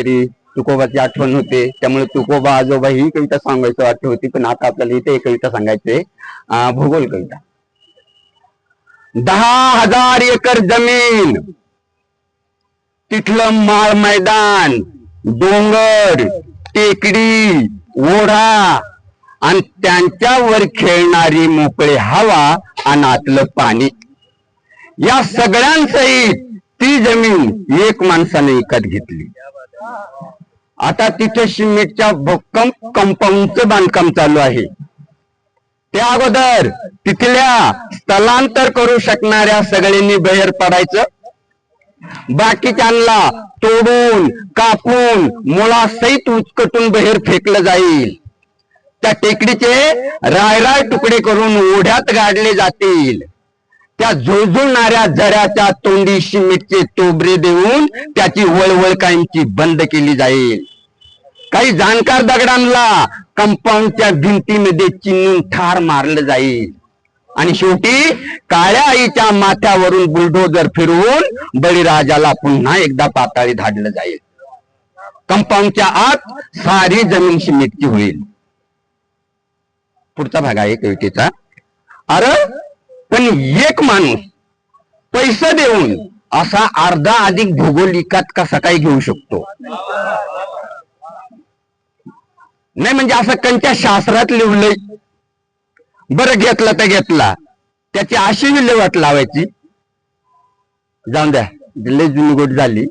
वगैरे तुकोबाची आठवण होते. त्यामुळे तुकोबा आजोबा ही कविता सांगायचं वाटत होती पण आता आपल्याला इथे एक कविता सांगायची भूगोल कविता. दहा हजार एकर जमीन तिथलं माळ मैदान डोंगर टेकडी ओढा आणि त्यांच्यावर खेळणारी मोकळी हवा आणि आतलं पाणी. या सगळ्यांसहित ती जमीन एक माणसाने विकत घेतली. आता तिथे सिमेंटच्या भक्कम कंपाऊंडचं बांधकाम चालू आहे. त्या अगोदर तिथल्या स्थलांतर करू शकणाऱ्या सगळ्यांनी बाहेर पडायचं. बाकीच्यांना तोडून कापून मुळासहित उचकटून बाहेर फेकलं जाईल. त्या टेकडीचे रायराय तुकडे करून ओढ्यात गाडले जातील. त्या झुळझुळणाऱ्या झऱ्याच्या तोंडी शिमिटचे तोबरे देऊन त्याची वळवळ कायमची बंद केली जाईल. काही जाणकार दगडांना कंपाऊंडच्या भिंतीमध्ये चिन्हून ठार मारलं जाईल. आणि शेवटी काळ्या आईच्या माथ्यावरून बुलडोजर फिरवून बळीराजाला पुन्हा एकदा पाताळी धाडलं जाईल. कंपाऊंडच्या आत सारी जमीन शिमिटची होईल. पुढचा भाग आहे कवितेचा. अरे पण एक माणूस पैसे देऊन असा अर्धा अधिक भौगोलिकात कसा काय घेऊ शकतो? नाही म्हणजे असं कंच्या शास्त्रात लिहिलंय? बरं घेतलं तर घेतला. त्याची अशी विल्हेवाट लावायची. जाऊन द्या लय जुनगोट झाली.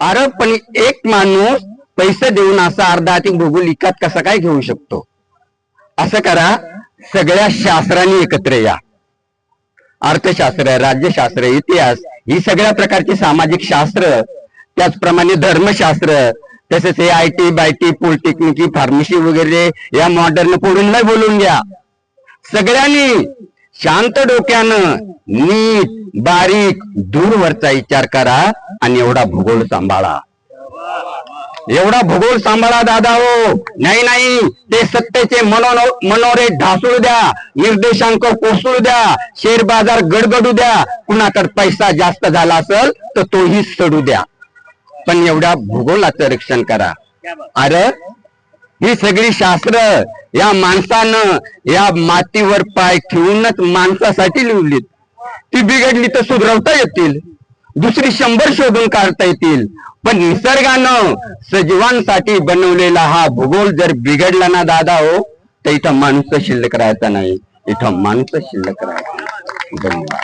अरे पण एक माणूस पैसे देऊन असा अर्धा अधिक भौगोलिकात कसा काय घेऊ शकतो? असं करा. सगळ्या शास्त्रांनी एकत्र या. अर्थशास्त्र राज्यशास्त्र इतिहास ही सगळ्या प्रकारची सामाजिक शास्त्र त्याचप्रमाणे धर्मशास्त्र तसेच हे आय टी बायटी पॉलिटेक्निक फार्मसी वगैरे या मॉडर्न पोरूंना बोलून घ्या. सगळ्यांनी शांत डोक्यानं नीट बारीक दूरवरचा विचार करा आणि एवढा भूगोल सांभाळा. एवढा भूगोल सांभाळा दादा हो. नाही नाही. ते सत्तेचे मनो मनोरे ढासळू द्या. निर्देशांक कोसळू द्या. शेअर बाजार गडगडू द्या. कुणाकडे पैसा जास्त झाला असेल तर तोही सडू द्या. पण एवढ्या भूगोलाचं रक्षण करा. अरे ही सगळी शास्त्र या माणसानं या मातीवर पाय ठेवूनच माणसासाठी लिवलीत ती बिघडली तर सुधरवता येतील. दुसरी शंभर शोधून काढता येतील. पण निसर्गानं सजीवांसाठी बनवलेला हा भूगोल जर बिघडला ना दादा हो तर इथं माणूस शिल्लक राहायचा नाही. इथं माणूस शिल्लक राहायचा धन्यवाद.